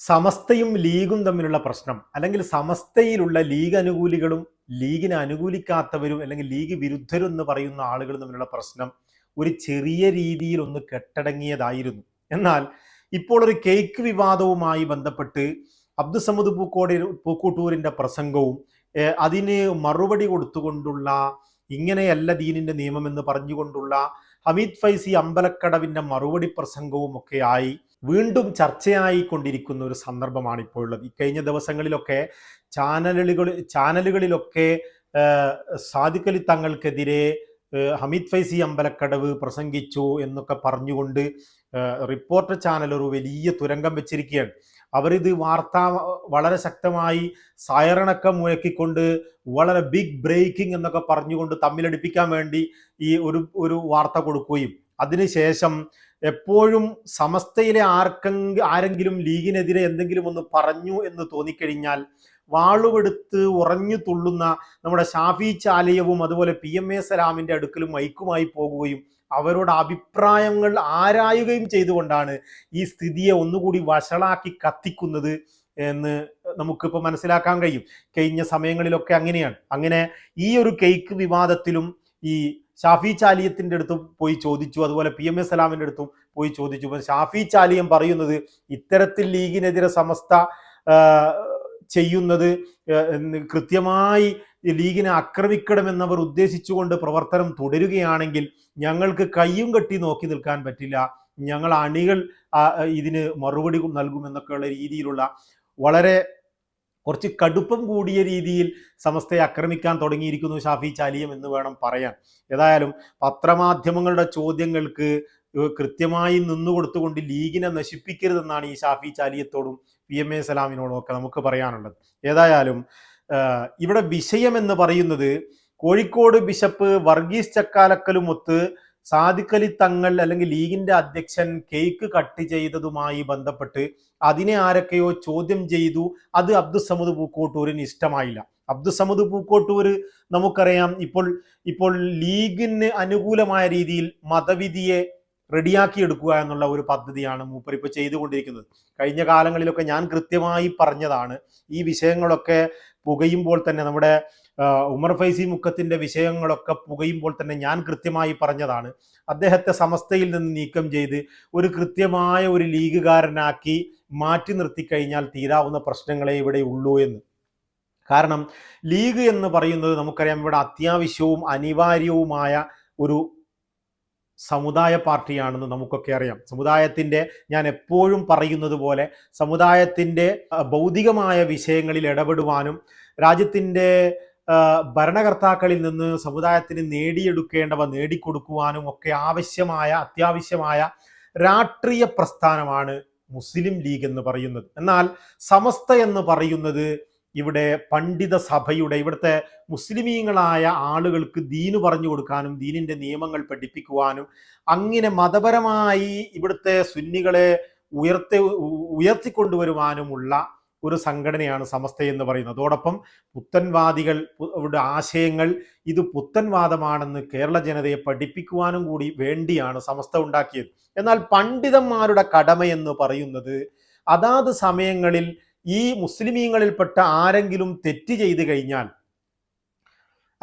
സമസ്തയും ലീഗും തമ്മിലുള്ള പ്രശ്നം അല്ലെങ്കിൽ സമസ്തയിലുള്ള ലീഗ് അനുകൂലികളും ലീഗിനെ അനുകൂലിക്കാത്തവരും അല്ലെങ്കിൽ ലീഗ് വിരുദ്ധരും എന്ന് പറയുന്ന ആളുകളും തമ്മിലുള്ള പ്രശ്നം ഒരു ചെറിയ രീതിയിൽ ഒന്ന് കെട്ടടങ്ങിയതായിരുന്നു. എന്നാൽ ഇപ്പോൾ ഒരു കേക്ക് വിവാദവുമായി ബന്ധപ്പെട്ട് അബ്ദുസമദ് പൂക്കോടി പൂക്കൂട്ടൂരിന്റെ പ്രസംഗവും അതിന് മറുപടി കൊടുത്തുകൊണ്ടുള്ള ഇങ്ങനെയല്ല ദീനിന്റെ നിയമം എന്ന് പറഞ്ഞുകൊണ്ടുള്ള ഹമീദ് ഫൈസി അമ്പലക്കടവിന്റെ മറുപടി പ്രസംഗവും ഒക്കെ ആയി വീണ്ടും ചർച്ചയായിക്കൊണ്ടിരിക്കുന്ന ഒരു സന്ദർഭമാണ് ഇപ്പോൾ ഉള്ളത് കഴിഞ്ഞ ദിവസങ്ങളിലൊക്കെ ചാനലുകൾ ചാനലുകളിലൊക്കെ സാദിഖലി തങ്ങൾക്കെതിരെ ഹമീദ് ഫൈസി അമ്പലക്കടവ് പ്രസംഗിച്ചു എന്നൊക്കെ പറഞ്ഞുകൊണ്ട് റിപ്പോർട്ടർ ചാനൽ ഒരു വലിയ തുരങ്കം വെച്ചിരിക്കുകയാണ്. അവരിത് വാർത്ത വളരെ ശക്തമായി സയറണക്കം മുഴക്കിക്കൊണ്ട് വളരെ ബിഗ് ബ്രേക്കിംഗ് എന്നൊക്കെ പറഞ്ഞുകൊണ്ട് തമ്മിലടിപ്പിക്കാൻ വേണ്ടി ഈ ഒരു ഒരു വാർത്ത കൊടുക്കുകയും അതിനുശേഷം എപ്പോഴും സമസ്തയിലെ ആർക്കെങ്കിലും ആരെങ്കിലും ലീഗിനെതിരെ എന്തെങ്കിലും ഒന്ന് പറഞ്ഞു എന്ന് തോന്നിക്കഴിഞ്ഞാൽ വാളുവെടുത്ത് ഉറഞ്ഞു തുള്ളുന്ന നമ്മുടെ ഷാഫി ചാലിയവും അതുപോലെ പി എം എ സലാമിന്റെ അടുക്കലും മൈക്കുമായി പോകുകയും അവരോട് അഭിപ്രായങ്ങൾ ആരായുകയും ചെയ്തുകൊണ്ടാണ് ഈ സ്ഥിതിയെ ഒന്നുകൂടി വഷളാക്കി കത്തിക്കുന്നത് എന്ന് നമുക്കിപ്പോൾ മനസ്സിലാക്കാൻ കഴിയും. കഴിഞ്ഞ സമയങ്ങളിലൊക്കെ അങ്ങനെയാണ്. അങ്ങനെ ഈ ഒരു കേക്ക് വിവാദത്തിലും ഈ ഷാഫി ചാലിയത്തിന്റെ അടുത്തും പോയി ചോദിച്ചു. അതുപോലെ പി എം എസ് സലാമിന്റെ അടുത്തും പോയി ചോദിച്ചു. അപ്പം ഷാഫി ചാലിയം പറയുന്നത് ഇത്തരത്തിൽ ലീഗിനെതിരെ സമസ്ത ചെയ്യുന്നത് കൃത്യമായി ലീഗിനെ ആക്രമിക്കണമെന്നവർ ഉദ്ദേശിച്ചുകൊണ്ട് പ്രവർത്തനം തുടരുകയാണെങ്കിൽ ഞങ്ങൾക്ക് കയ്യും കെട്ടി നോക്കി നിൽക്കാൻ പറ്റില്ല. ഞങ്ങൾ അണികൾ ഇതിന് മറുപടി നൽകുമെന്നൊക്കെയുള്ള രീതിയിലുള്ള വളരെ കുറച്ച് കടുപ്പം കൂടിയ രീതിയിൽ സമസ്തയെ ആക്രമിക്കാൻ തുടങ്ങിയിരിക്കുന്നു ഷാഫി ചാലിയം എന്ന് വേണം പറയാൻ. ഏതായാലും പത്രമാധ്യമങ്ങളുടെ ചോദ്യങ്ങൾക്ക് കൃത്യമായി നിന്നുകൊടുത്തുകൊണ്ട് ലീഗിനെ നശിപ്പിക്കരുതെന്നാണ് ഈ ഷാഫി ചാലിയത്തോടും പി എം എ സലാമിനോടും ഒക്കെ നമുക്ക് പറയാനുള്ളത്. ഏതായാലും ഇവിടെ വിഷയം എന്ന് പറയുന്നത് കോഴിക്കോട് ബിഷപ്പ് വർഗീസ് ചക്കാലക്കലുമൊത്ത് സാദിഖ് അലി തങ്ങൾ അല്ലെങ്കിൽ ലീഗിന്റെ അധ്യക്ഷൻ കേക്ക് കട്ട് ചെയ്തതുമായി ബന്ധപ്പെട്ട് അതിനെ ആരൊക്കെയോ ചോദ്യം ചെയ്തു. അത് അബ്ദുസമദ് പൂക്കോട്ടൂരിന് ഇഷ്ടമായില്ല. അബ്ദുസമദ് പൂക്കോട്ടൂര് നമുക്കറിയാം ഇപ്പോൾ ഇപ്പോൾ ലീഗിന് അനുകൂലമായ രീതിയിൽ മതവിധിയെ റെഡിയാക്കി എടുക്കുക എന്നുള്ള ഒരു പദ്ധതിയാണ് മൂപ്പർ ഇപ്പോൾ ചെയ്തുകൊണ്ടിരിക്കുന്നത്. കഴിഞ്ഞ കാലങ്ങളിലൊക്കെ ഞാൻ കൃത്യമായി പറഞ്ഞതാണ് ഈ വിഷയങ്ങളൊക്കെ പുകയുമ്പോൾ തന്നെ നമ്മുടെ ഉമർ ഫൈസി മുക്കത്തിന്റെ വിഷയങ്ങളൊക്കെ പുകയുമ്പോൾ തന്നെ ഞാൻ കൃത്യമായി പറഞ്ഞതാണ്. അദ്ദേഹത്തെ സമസ്തയിൽ നിന്ന് നീക്കം ചെയ്ത് ഒരു കൃത്യമായ ഒരു ലീഗുകാരനാക്കി മാറ്റി നിർത്തി കഴിഞ്ഞാൽ തീരാവുന്ന പ്രശ്നങ്ങളെ ഇവിടെ ഉള്ളൂ എന്ന്. കാരണം ലീഗ് എന്ന് പറയുന്നത് നമുക്കറിയാം ഇവിടെ അത്യാവശ്യവും അനിവാര്യവുമായ ഒരു സമുദായ പാർട്ടിയാണെന്ന് നമുക്കൊക്കെ അറിയാം. സമുദായത്തിന്റെ ഞാൻ എപ്പോഴും പറയുന്നത് പോലെ സമുദായത്തിന്റെ ഭൗതികമായ വിഷയങ്ങളിൽ ഇടപെടുവാനും രാജ്യത്തിന്റെ ഭരണകർത്താക്കളിൽ നിന്ന് സമുദായത്തിന് നേടിയെടുക്കേണ്ടവ നേടിക്കൊടുക്കുവാനും ഒക്കെ ആവശ്യമായ അത്യാവശ്യമായ രാഷ്ട്രീയ പ്രസ്ഥാനമാണ് മുസ്ലിം ലീഗ് എന്ന് പറയുന്നത്. എന്നാൽ സമസ്ത എന്ന് പറയുന്നത് ഇവിടെ പണ്ഡിത സഭയുടെ ഇവിടുത്തെ മുസ്ലിമീങ്ങളായ ആളുകൾക്ക് ദീന് പറഞ്ഞു കൊടുക്കാനും ദീനിന്റെ നിയമങ്ങൾ പഠിപ്പിക്കുവാനും അങ്ങനെ മതപരമായി ഇവിടുത്തെ സുന്നികളെ ഉയർത്തി ഉയർത്തിക്കൊണ്ടുവരുവാനുമുള്ള ഒരു സംഘടനയാണ് സമസ്ത എന്ന് പറയുന്നത്. അതോടൊപ്പം പുത്തൻവാദികൾ അവരുടെ ആശയങ്ങൾ ഇത് പുത്തൻവാദമാണെന്ന് കേരള ജനതയെ പഠിപ്പിക്കുവാനും കൂടി വേണ്ടിയാണ് സമസ്ത ഉണ്ടാക്കിയത്. എന്നാൽ പണ്ഡിതന്മാരുടെ കടമ എന്ന് പറയുന്നത് അതാത് സമയങ്ങളിൽ ഈ മുസ്ലിമീങ്ങളിൽപ്പെട്ട ആരെങ്കിലും തെറ്റ് ചെയ്തു കഴിഞ്ഞാൽ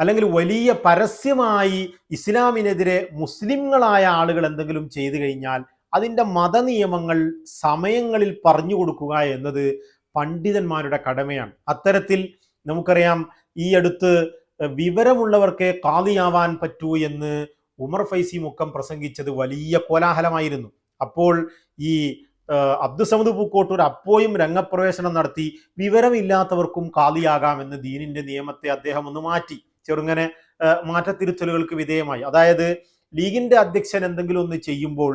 അല്ലെങ്കിൽ വലിയ പരസ്യമായി ഇസ്ലാമിനെതിരെ മുസ്ലിങ്ങളായ ആളുകൾ എന്തെങ്കിലും ചെയ്തു കഴിഞ്ഞാൽ അതിന്റെ മതനിയമങ്ങൾ സമയങ്ങളിൽ പറഞ്ഞു കൊടുക്കുക എന്നത് പണ്ഡിതന്മാരുടെ കടമയാണ്. അത്തരത്തിൽ നമുക്കറിയാം ഈ അടുത്ത് വിവരമുള്ളവർക്ക് കാതിയാവാൻ പറ്റൂ എന്ന് ഉമർ ഫൈസി മുക്കം പ്രസംഗിച്ചത് വലിയ കോലാഹലമായിരുന്നു. അപ്പോൾ ഈ അബ്ദുസമദ് പൂക്കോട്ടൂർ അപ്പോയും രംഗപ്രവേശനം നടത്തി വിവരമില്ലാത്തവർക്കും കാതിയാകാമെന്ന് ദീനിന്റെ നിയമത്തെ അദ്ദേഹം ഒന്ന് മാറ്റി. ചെറുങ്ങനെ മാറ്റത്തിരുത്തലുകൾക്ക് വിധേയമായി. അതായത് ലീഗിന്റെ അധ്യക്ഷൻ എന്തെങ്കിലും ഒന്ന് ചെയ്യുമ്പോൾ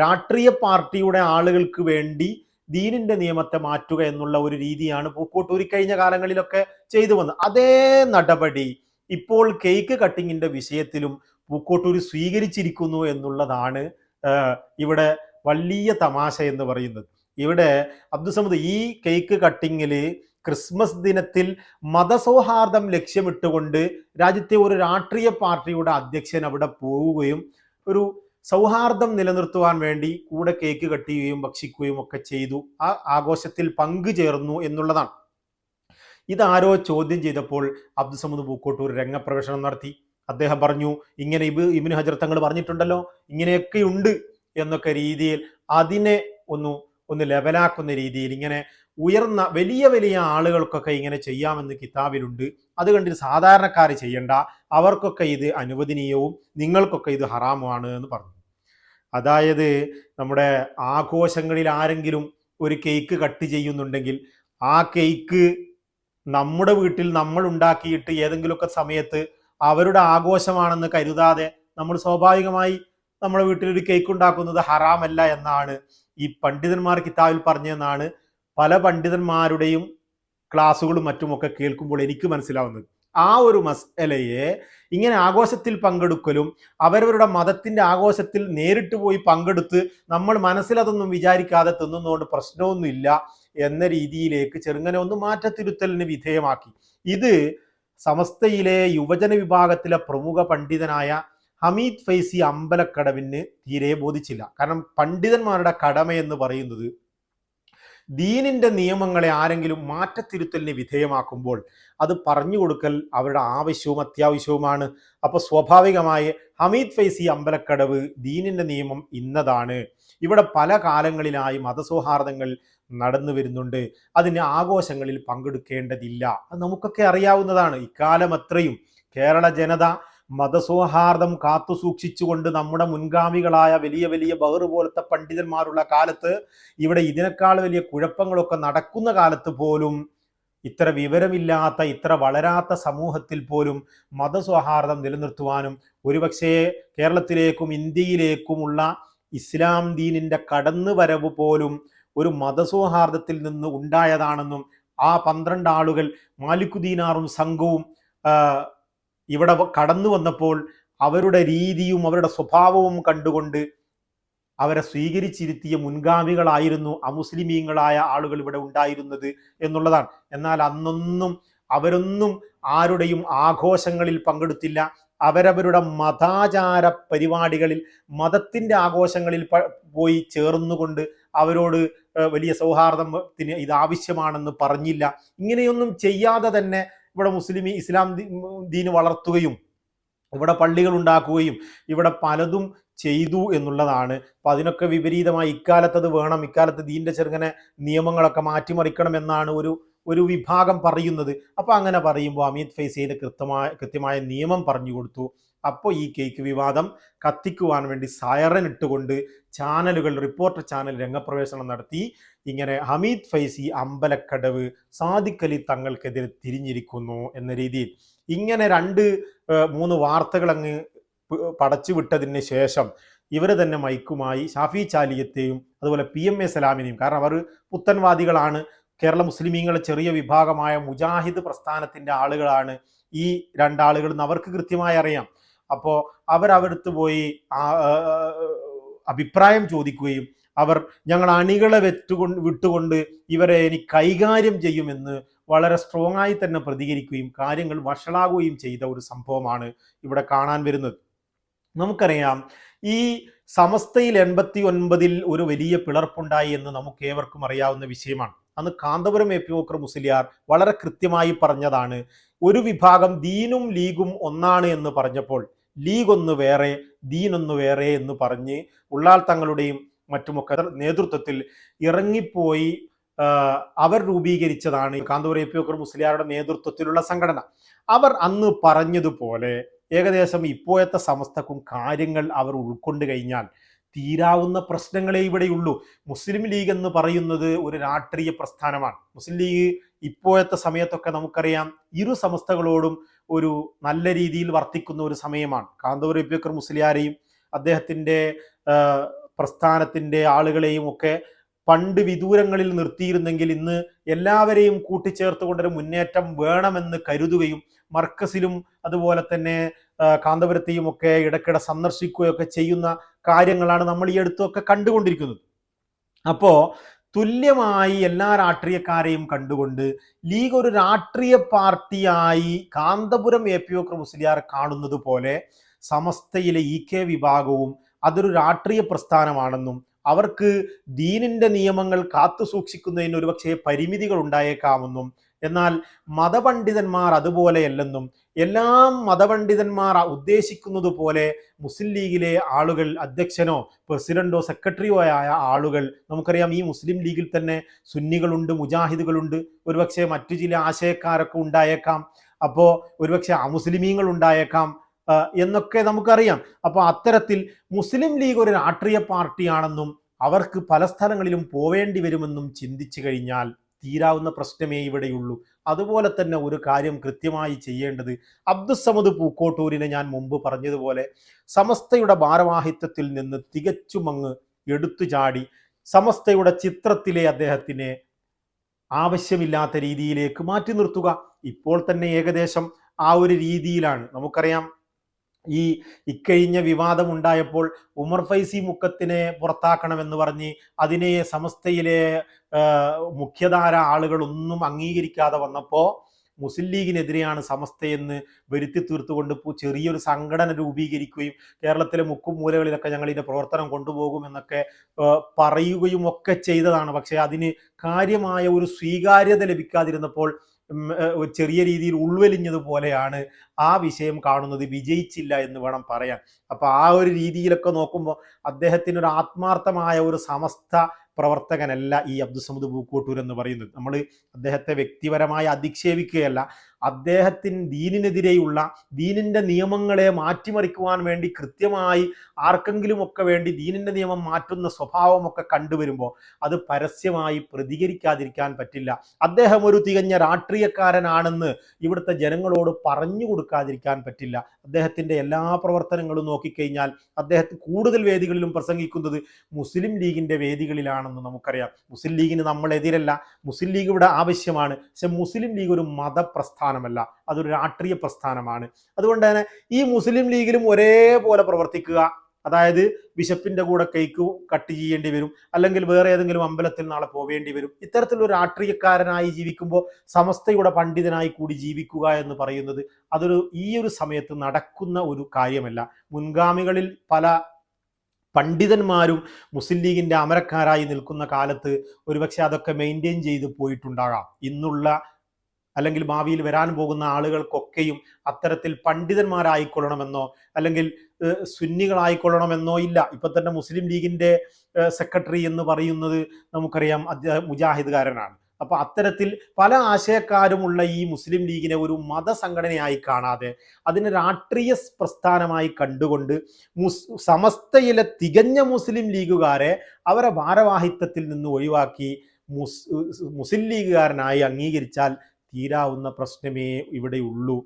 രാഷ്ട്രീയ പാർട്ടിയുടെ ആളുകൾക്ക് വേണ്ടി ദീനിന്റെ നിയമത്തെ മാറ്റുക എന്നുള്ള ഒരു രീതിയാണ് പൂക്കോട്ടൂരി കഴിഞ്ഞ കാലങ്ങളിലൊക്കെ ചെയ്തു വന്നത്. അതേ നടപടി ഇപ്പോൾ കേക്ക് കട്ടിങ്ങിന്റെ വിഷയത്തിലും പൂക്കോട്ടൂർ സ്വീകരിച്ചിരിക്കുന്നു എന്നുള്ളതാണ് ഇവിടെ വലിയ തമാശ എന്ന് പറയുന്നത്. ഇവിടെ അബ്ദുസമദ് ഈ കേക്ക് കട്ടിങ്ങിൽ ക്രിസ്മസ് ദിനത്തിൽ മതസൗഹാർദ്ദം ലക്ഷ്യമിട്ടുകൊണ്ട് രാജ്യത്തെ ഒരു രാഷ്ട്രീയ പാർട്ടിയുടെ അധ്യക്ഷൻ അവിടെ പോവുകയും ഒരു സൗഹാർദ്ദം നിലനിർത്തുവാൻ വേണ്ടി കൂടെ കേക്ക് കട്ടിയുകയും ഭക്ഷിക്കുകയും ഒക്കെ ചെയ്തു. ആ ആഘോഷത്തിൽ പങ്കുചേർന്നു എന്നുള്ളതാണ്. ഇതാരോ ചോദ്യം ചെയ്തപ്പോൾ അബ്ദുസമുദ് പൂക്കോട്ടൂർ രംഗപ്രവേശനം നടത്തി. അദ്ദേഹം പറഞ്ഞു ഇങ്ങനെ ഇബ് ഇബിന് ഹജർ തങ്ങൾ പറഞ്ഞിട്ടുണ്ടല്ലോ ഇങ്ങനെയൊക്കെയുണ്ട് എന്നൊക്കെ രീതിയിൽ അതിനെ ഒന്ന് ഒന്ന് ലെവലാക്കുന്ന രീതിയിൽ ഇങ്ങനെ ഉയർന്ന വലിയ വലിയ ആളുകൾക്കൊക്കെ ഇങ്ങനെ ചെയ്യാമെന്ന് കിതാബിലുണ്ട്. അത് കണ്ടിട്ട് സാധാരണക്കാർ ചെയ്യണ്ട. അവർക്കൊക്കെ ഇത് അനുവദനീയവും നിങ്ങൾക്കൊക്കെ ഇത് ഹറാമുമാണ് എന്ന് പറഞ്ഞു. അതായത് നമ്മുടെ ആഘോഷങ്ങളിൽ ആരെങ്കിലും ഒരു കേക്ക് കട്ട് ചെയ്യുന്നുണ്ടെങ്കിൽ ആ കേക്ക് നമ്മുടെ വീട്ടിൽ നമ്മൾ ഉണ്ടാക്കിയിട്ട് ഏതെങ്കിലുമൊക്കെ സമയത്ത് അവരുടെ ആഘോഷമാണെന്ന് കരുതാതെ നമ്മൾ സ്വാഭാവികമായി നമ്മുടെ വീട്ടിൽ ഒരു കേക്ക് ഉണ്ടാക്കുന്നത് ഹറാമല്ല എന്നാണ് ഈ പണ്ഡിതന്മാർ കിതാബിൽ പറഞ്ഞതെന്നാണ് പല പണ്ഡിതന്മാരുടെയും ക്ലാസ്സുകളും മറ്റുമൊക്കെ കേൾക്കുമ്പോൾ എനിക്ക് മനസ്സിലാവുന്നത് ആ ഒരു മസലയെ ഇങ്ങനെ ആഘോഷത്തിൽ പങ്കെടുക്കലും അവരവരുടെ മതത്തിന്റെ ആഘോഷത്തിൽ നേരിട്ട് പോയി പങ്കെടുത്ത് നമ്മൾ മനസ്സിലതൊന്നും വിചാരിക്കാതെ തിന്നുന്നതുകൊണ്ട് പ്രശ്നമൊന്നുമില്ല എന്ന രീതിയിലേക്ക് ചെറുങ്ങനെ ഒന്ന് മാറ്റത്തിരുത്തലിന് വിധേയമാക്കി. ഇത് സമസ്തയിലെ യുവജന വിഭാഗത്തിലെ പ്രമുഖ പണ്ഡിതനായ ഹമീദ് ഫൈസി അമ്പലക്കടവിന് തീരെ ബോധിച്ചില്ല. കാരണം പണ്ഡിതന്മാരുടെ കടമ എന്ന് പറയുന്നത് ദീനിന്റെ നിയമങ്ങളെ ആരെങ്കിലും മാറ്റത്തിരുത്തലിന് വിധേയമാക്കുമ്പോൾ അത് പറഞ്ഞു കൊടുക്കൽ അവരുടെ ആവശ്യവും അത്യാവശ്യവുമാണ്. അപ്പോൾ സ്വാഭാവികമായി ഹമീദ് ഫൈസി അമ്പലക്കടവ് ദീനിന്റെ നിയമം ഇന്നതാണ്. ഇവിടെ പല കാലങ്ങളിലായി മതസൗഹാർദ്ദങ്ങൾ നടന്നു വരുന്നുണ്ട്. അതിന് ആഘോഷങ്ങളിൽ പങ്കെടുക്കേണ്ടതില്ല. അത് നമുക്കൊക്കെ അറിയാവുന്നതാണ്. ഇക്കാലം അത്രയും കേരള ജനത മതസൗഹാർദ്ദം കാത്തു സൂക്ഷിച്ചുകൊണ്ട് നമ്മുടെ മുൻഗാമികളായ വലിയ വലിയ ബഹർ പോലത്തെ പണ്ഡിതന്മാരുള്ള കാലത്ത് ഇവിടെ ഇതിനേക്കാൾ വലിയ കുഴപ്പങ്ങളൊക്കെ നടക്കുന്ന കാലത്ത് പോലും ഇത്ര വിവരമില്ലാത്ത ഇത്ര വളരാത്ത സമൂഹത്തിൽ പോലും മതസൗഹാർദ്ദം നിലനിർത്തുവാനും ഒരുപക്ഷേ കേരളത്തിലേക്കും ഇന്ത്യയിലേക്കുമുള്ള ഇസ്ലാം ദീനിന്റെ കടന്നുവരവ് പോലും ഒരു മതസൗഹാർദ്ദത്തിൽ നിന്ന് ഉണ്ടായതാണെന്നും ആ പന്ത്രണ്ട് ആളുകൾ മാലിക്കുദീനാറും സംഘവും ഇവിടെ കടന്നു വന്നപ്പോൾ അവരുടെ രീതിയും അവരുടെ സ്വഭാവവും കണ്ടുകൊണ്ട് അവരെ സ്വീകരിച്ചിരുത്തിയ മുൻഗാമികളായിരുന്നു അമുസ്ലിമീങ്ങളായ ആളുകൾ ഇവിടെ ഉണ്ടായിരുന്നത് എന്നുള്ളതാണ്. എന്നാൽ അന്നൊന്നും അവരൊന്നും ആരുടെയും ആഘോഷങ്ങളിൽ പങ്കെടുത്തില്ല. അവരവരുടെ മതാചാര പരിപാടികളിൽ മതത്തിന്റെ ആഘോഷങ്ങളിൽ പോയി ചേർന്നുകൊണ്ട് അവരോട് വലിയ സൗഹാർദ്ദത്തിന് ഇത് ആവശ്യമാണെന്ന് പറഞ്ഞില്ല. ഇങ്ങനെയൊന്നും ചെയ്യാതെ തന്നെ ഇവിടെ മുസ്ലിം ഇസ്ലാം ദീന് വളർത്തുകയും ഇവിടെ പള്ളികൾ ഉണ്ടാക്കുകയും ഇവിടെ പലതും ചെയ്തു എന്നുള്ളതാണ്. അപ്പം അതിനൊക്കെ വിപരീതമായി ഇക്കാലത്ത് അത് വേണം ഇക്കാലത്ത് ദീന്റെ ചെറുങ്ങനെ നിയമങ്ങളൊക്കെ മാറ്റിമറിക്കണം എന്നാണ് ഒരു ഒരു വിഭാഗം പറയുന്നത്. അപ്പോൾ അങ്ങനെ പറയുമ്പോൾ അമിത് ചെയ്ത് കൃത്യമായ കൃത്യമായ നിയമം പറഞ്ഞു കൊടുത്തു. അപ്പോൾ ഈ കേക്ക് വിവാദം കത്തിക്കുവാൻ വേണ്ടി സയറൻ ഇട്ടുകൊണ്ട് ചാനലുകൾ റിപ്പോർട്ടർ ചാനൽ രംഗപ്രവേശനം നടത്തി. ഇങ്ങനെ ഹമീദ് ഫൈസി അമ്പലക്കടവ് സാദിഖലി തങ്ങൾക്കെതിരെ തിരിഞ്ഞിരിക്കുന്നു എന്ന രീതിയിൽ ഇങ്ങനെ രണ്ട് മൂന്ന് വാർത്തകൾ അങ്ങ് പടച്ചു വിട്ടതിന് ശേഷം ഇവർ തന്നെ മൈക്കുമായി ഷാഫി ചാലിയത്തെയും അതുപോലെ പി എം എ സലാമിനെയും കാരണം അവർ പുത്തൻവാദികളാണ്. കേരള മുസ്ലിമീങ്ങളെ ചെറിയ വിഭാഗമായ മുജാഹിദ് പ്രസ്ഥാനത്തിന്റെ ആളുകളാണ് ഈ രണ്ടാളുകൾ എന്ന് അവർക്ക് കൃത്യമായി അറിയാം. അപ്പോൾ അവരവിടുത്ത് പോയി അഭിപ്രായം ചോദിക്കുകയും അവർ ഞങ്ങൾ അണികളെ വെറ്റുകൊണ്ട് വിട്ടുകൊണ്ട് ഇവരെ ഇനി കൈകാര്യം ചെയ്യുമെന്ന് വളരെ സ്ട്രോങ് ആയി തന്നെ പ്രതികരിക്കുകയും കാര്യങ്ങൾ വഷളാകുകയും ചെയ്ത ഒരു സംഭവമാണ് ഇവിടെ കാണാൻ വരുന്നത്. നമുക്കറിയാം ഈ സമസ്തയിൽ എൺപത്തി ഒൻപതിൽ ഒരു വലിയ പിളർപ്പുണ്ടായി എന്ന് നമുക്ക് ഏവർക്കും അറിയാവുന്ന വിഷയമാണ്. അന്ന് കാന്തപുരം എ പി ഓക്കർ മുസ്ലിയാർ വളരെ കൃത്യമായി പറഞ്ഞതാണ് ഒരു വിഭാഗം ദീനും ലീഗും ഒന്നാണ് എന്ന് പറഞ്ഞപ്പോൾ ലീഗ് ഒന്ന് വേറെ ദീൻ ഒന്ന് വേറെ എന്ന് പറഞ്ഞ് ഉള്ളാൾ തങ്ങളുടെയും മറ്റുമൊക്കെ നേതൃത്വത്തിൽ ഇറങ്ങിപ്പോയി അവർ രൂപീകരിച്ചതാണ് കാന്തൂർ എ പി ഒക്കർ മുസ്ലിയാരുടെ നേതൃത്വത്തിലുള്ള സംഘടന. അവർ അന്ന് പറഞ്ഞതുപോലെ ഏകദേശം ഇപ്പോഴത്തെ സമസ്തക്കും കാര്യങ്ങൾ അവർ ഉൾക്കൊണ്ട് കഴിഞ്ഞാൽ തീരാവുന്ന പ്രശ്നങ്ങളെ ഇവിടെയുള്ളൂ. മുസ്ലിം ലീഗ് എന്ന് പറയുന്നത് ഒരു രാഷ്ട്രീയ പ്രസ്ഥാനമാണ്. മുസ്ലിം ലീഗ് ഇപ്പോഴത്തെ സമയത്തൊക്കെ നമുക്കറിയാം ഇരു സമസ്തകളോടും ഒരു നല്ല രീതിയിൽ വർത്തിക്കുന്ന ഒരു സമയമാണ്. കാന്തൂർ ഇബ്ബക്കർ മുസ്ലിയാരെയും അദ്ദേഹത്തിന്റെ പ്രസ്ഥാനത്തിന്റെ ആളുകളെയും ഒക്കെ പണ്ട് വിദൂരങ്ങളിൽ നിർത്തിയിരുന്നെങ്കിൽ ഇന്ന് എല്ലാവരെയും കൂട്ടിച്ചേർത്തുകൊണ്ടൊരു മുന്നേറ്റം വേണമെന്ന് കരുതുകയും മർക്കസിലും അതുപോലെ തന്നെ കാന്തപുരത്തെയും ഒക്കെ ഇടയ്ക്കിടെ സന്ദർശിക്കുകയൊക്കെ ചെയ്യുന്ന കാര്യങ്ങളാണ് നമ്മൾ ഈ അടുത്തൊക്കെ കണ്ടുകൊണ്ടിരിക്കുന്നത്. അപ്പോൾ തുല്യമായി എല്ലാ രാഷ്ട്രീയക്കാരെയും കണ്ടുകൊണ്ട് ലീഗ് ഒരു രാഷ്ട്രീയ പാർട്ടിയായി Kanthapuram A P O Musliyar കാണുന്നത് പോലെ സമസ്തയിലെ ഇ കെ വിഭാഗവും അതൊരു രാഷ്ട്രീയ പ്രസ്ഥാനമാണെന്നും അവർക്ക് ദീനിന്റെ നിയമങ്ങൾ കാത്തു സൂക്ഷിക്കുന്നതിന് ഒരുപക്ഷെ പരിമിതികൾ ഉണ്ടായേക്കാമെന്നും എന്നാൽ മതപണ്ഡിതന്മാർ അതുപോലെയല്ലെന്നും എല്ലാം മതപണ്ഡിതന്മാർ ഉദ്ദേശിക്കുന്നത് പോലെ മുസ്ലിം ലീഗിലെ ആളുകൾ അധ്യക്ഷനോ പ്രസിഡന്റോ സെക്രട്ടറിയോ ആയ ആളുകൾ നമുക്കറിയാം ഈ മുസ്ലിം ലീഗിൽ തന്നെ സുന്നികളുണ്ട് മുജാഹിദുകളുണ്ട് ഒരുപക്ഷെ മറ്റു ചില ആശയക്കാരൊക്കെ ഉണ്ടായേക്കാം. അപ്പോൾ ഒരുപക്ഷെ അമുസ്ലിമീങ്ങൾ ഉണ്ടായേക്കാം. എന്നൊക്കെ നമുക്കറിയാം. അപ്പോൾ അത്തരത്തിൽ മുസ്ലിം ലീഗ് ഒരു രാഷ്ട്രീയ പാർട്ടിയാണെന്നും അവർക്ക് പല സ്ഥലങ്ങളിലും പോവേണ്ടി വരുമെന്നും ചിന്തിച്ചു കഴിഞ്ഞാൽ തീരാവുന്ന പ്രശ്നമേ ഇവിടെയുള്ളൂ. അതുപോലെ തന്നെ ഒരു കാര്യം കൃത്യമായി ചെയ്യേണ്ടത് അബ്ദുസമദ് പൂക്കോട്ടൂരിനെ ഞാൻ മുമ്പ് പറഞ്ഞതുപോലെ സമസ്തയുടെ ഭാരവാഹിത്വത്തിൽ നിന്ന് തികച്ചും അങ്ങ് എടുത്തു ചാടി സമസ്തയുടെ ചിത്രത്തിലെ അദ്ദേഹത്തിനെ ആവശ്യമില്ലാത്ത രീതിയിലേക്ക് മാറ്റി നിർത്തുക. ഇപ്പോൾ തന്നെ ഏകദേശം ആ ഒരു രീതിയിലാണ്. നമുക്കറിയാം ഈ ഇക്കഴിഞ്ഞ വിവാദം ഉണ്ടായപ്പോൾ ഉമർ ഫൈസി മുക്കത്തിനെ പുറത്താക്കണമെന്ന് പറഞ്ഞ് അതിനെ സമസ്തയിലെ മുഖ്യധാര ആളുകളൊന്നും അംഗീകരിക്കാതെ വന്നപ്പോൾ മുസ്ലിം ലീഗിനെതിരെയാണ് സമസ്തയെന്ന് വരുത്തി തീർത്തുകൊണ്ട് ചെറിയൊരു സംഘടന രൂപീകരിക്കുകയും കേരളത്തിലെ മുക്കും മൂലകളിലൊക്കെ ഞങ്ങൾ ഇതിന്റെ പ്രവർത്തനം കൊണ്ടുപോകും എന്നൊക്കെ പറയുകയും ഒക്കെ ചെയ്തതാണ്. പക്ഷേ അതിന് കാര്യമായ ഒരു സ്വീകാര്യത ലഭിക്കാതിരുന്നപ്പോൾ ചെറിയ രീതിയിൽ ഉൾവലിഞ്ഞതുപോലെയാണ് ആ വിഷയം കാണുന്നത്. വിജയിച്ചില്ല എന്ന് വേണം പറയാൻ. അപ്പൊ ആ ഒരു രീതിയിലൊക്കെ നോക്കുമ്പോൾ അദ്ദേഹത്തിന് ഒരു ആത്മാർത്ഥമായ ഒരു സമസ്ത പ്രവർത്തകനല്ല ഈ അബ്ദുസമദ് പൂക്കോട്ടൂർ എന്ന് പറയുന്നത്. നമ്മൾ അദ്ദേഹത്തെ വ്യക്തിപരമായി അധിക്ഷേപിക്കുകയല്ല. അദ്ദേഹത്തിന് ദീനിനെതിരെയുള്ള ദീനിന്റെ നിയമങ്ങളെ മാറ്റിമറിക്കുവാൻ വേണ്ടി കൃത്യമായി ആർക്കെങ്കിലും ഒക്കെ വേണ്ടി ദീനിന്റെ നിയമം മാറ്റുന്ന സ്വഭാവമൊക്കെ കണ്ടുവരുമ്പോൾ അത് പരസ്യമായി പ്രതികരിക്കാതിരിക്കാൻ പറ്റില്ല. അദ്ദേഹം ഒരു തികഞ്ഞ രാഷ്ട്രീയക്കാരനാണെന്ന് ഇവിടുത്തെ ജനങ്ങളോട് പറഞ്ഞു കൊടുക്കാതിരിക്കാൻ പറ്റില്ല. അദ്ദേഹത്തിന്റെ എല്ലാ പ്രവർത്തനങ്ങളും നോക്കിക്കഴിഞ്ഞാൽ അദ്ദേഹത്തെ കൂടുതൽ വേദികളിലും പ്രസംഗിക്കുന്നത് മുസ്ലിം ലീഗിന്റെ വേദികളിലാണെന്ന് നമുക്കറിയാം. മുസ്ലിം ലീഗിന് നമ്മൾ എതിരല്ല. മുസ്ലിം ലീഗ് ഇവിടെ ആവശ്യമാണ്. പക്ഷെ മുസ്ലിം ലീഗ് ഒരു മതപ്രസ്ഥാനമല്ല. അതൊരു രാഷ്ട്രീയ പ്രസ്ഥാനമാണ്. അതുകൊണ്ട് തന്നെ ഈ മുസ്ലിം ലീഗിലും ഒരേപോലെ പ്രവർത്തിക്കുക. അതായത് ബിഷപ്പിന്റെ കൂടെ കേക്ക് കട്ട് ചെയ്യേണ്ടി വരും. അല്ലെങ്കിൽ വേറെ ഏതെങ്കിലും അമ്പലത്തിൽ നാളെ പോവേണ്ടി വരും. ഇത്തരത്തിലൊരു രാഷ്ട്രീയക്കാരനായി ജീവിക്കുമ്പോൾ സമസ്തയുടെ പണ്ഡിതനായി കൂടി ജീവിക്കുക എന്ന് പറയുന്നത് അതൊരു ഈ ഒരു സമയത്ത് നടക്കുന്ന ഒരു കാര്യമല്ല. മുൻഗാമികളിൽ പല പണ്ഡിതന്മാരും മുസ്ലിം ലീഗിന്റെ അമരക്കാരായി നിൽക്കുന്ന കാലത്ത് ഒരുപക്ഷെ അതൊക്കെ മെയിന്റെയിൻ ചെയ്ത് പോയിട്ടുണ്ടാകാം. ഇന്നുള്ള അല്ലെങ്കിൽ ഭാവിയിൽ വരാൻ പോകുന്ന ആളുകൾക്കൊക്കെയും അത്തരത്തിൽ പണ്ഡിതന്മാരായിക്കൊള്ളണമെന്നോ അല്ലെങ്കിൽ സുന്നികളായിക്കൊള്ളണമെന്നോ ഇല്ല. ഇപ്പൊ തന്നെ മുസ്ലിം ലീഗിന്റെ സെക്രട്ടറി എന്ന് പറയുന്നത് നമുക്കറിയാം അദ്ദേഹം മുജാഹിദുകാരനാണ്. അപ്പൊ അത്തരത്തിൽ പല ആശയക്കാരുമുള്ള ഈ മുസ്ലിം ലീഗിനെ ഒരു മതസംഘടനയായി കാണാതെ അതിനെ രാഷ്ട്രീയ പ്രസ്ഥാനമായി കണ്ടുകൊണ്ട് മുസ് സമസ്തയിലെ തികഞ്ഞ മുസ്ലിം ലീഗുകാരെ അവരെ ഭാരവാഹിത്വത്തിൽ നിന്ന് ഒഴിവാക്കി മുസ് മുസ്ലിം ലീഗുകാരനായി അംഗീകരിച്ചാൽ തീരാവുന്ന പ്രശ്നമേ ഇവിടെയുള്ളൂ.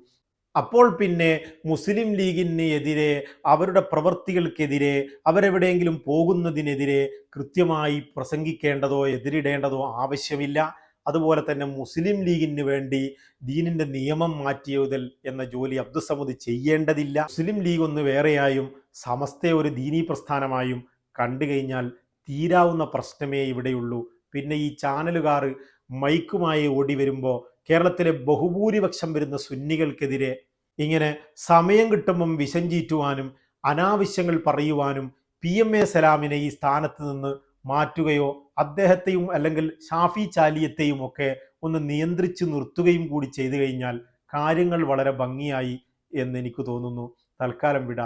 അപ്പോൾ പിന്നെ മുസ്ലിം ലീഗിന് എതിരെ അവരുടെ പ്രവൃത്തികൾക്കെതിരെ അവരെവിടെയെങ്കിലും പോകുന്നതിനെതിരെ കൃത്യമായി പ്രസംഗിക്കേണ്ടതോ എതിരിടേണ്ടതോ ആവശ്യമില്ല. അതുപോലെ തന്നെ മുസ്ലിം ലീഗിന് വേണ്ടി ദീനിന്റെ നിയമം മാറ്റിയതിൽ എന്ന ജോലി അബ്ദുസമദ് ചെയ്യേണ്ടതില്ല. മുസ്ലിം ലീഗ് ഒന്ന് വേറെയായും സമസ്തയെ ഒരു ദീനീ പ്രസ്ഥാനമായും കണ്ടു കഴിഞ്ഞാൽ തീരാവുന്ന പ്രശ്നമേ ഇവിടെയുള്ളൂ. പിന്നെ ഈ ചാനലുകാർ മൈക്കുമായി ഓടി വരുമ്പോൾ കേരളത്തിലെ ബഹുഭൂരിപക്ഷം വരുന്ന സുന്നികൾക്കെതിരെ ഇങ്ങനെ സമയം കിട്ടുമ്പം വിശഞ്ചീറ്റുവാനും അനാവശ്യങ്ങൾ പറയുവാനും പി എം എ സലാമിനെ ഈ സ്ഥാനത്ത് നിന്ന് മാറ്റുകയോ അദ്ദേഹത്തെയും അല്ലെങ്കിൽ ഷാഫി ചാലിയത്തെയും ഒക്കെ ഒന്ന് നിയന്ത്രിച്ച് നിർത്തുകയും കൂടി ചെയ്തു കഴിഞ്ഞാൽ കാര്യങ്ങൾ വളരെ ഭംഗിയായി എന്ന് എനിക്ക് തോന്നുന്നു. തൽക്കാലം വിട.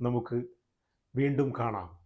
നമുക്ക് വീണ്ടും കാണാം.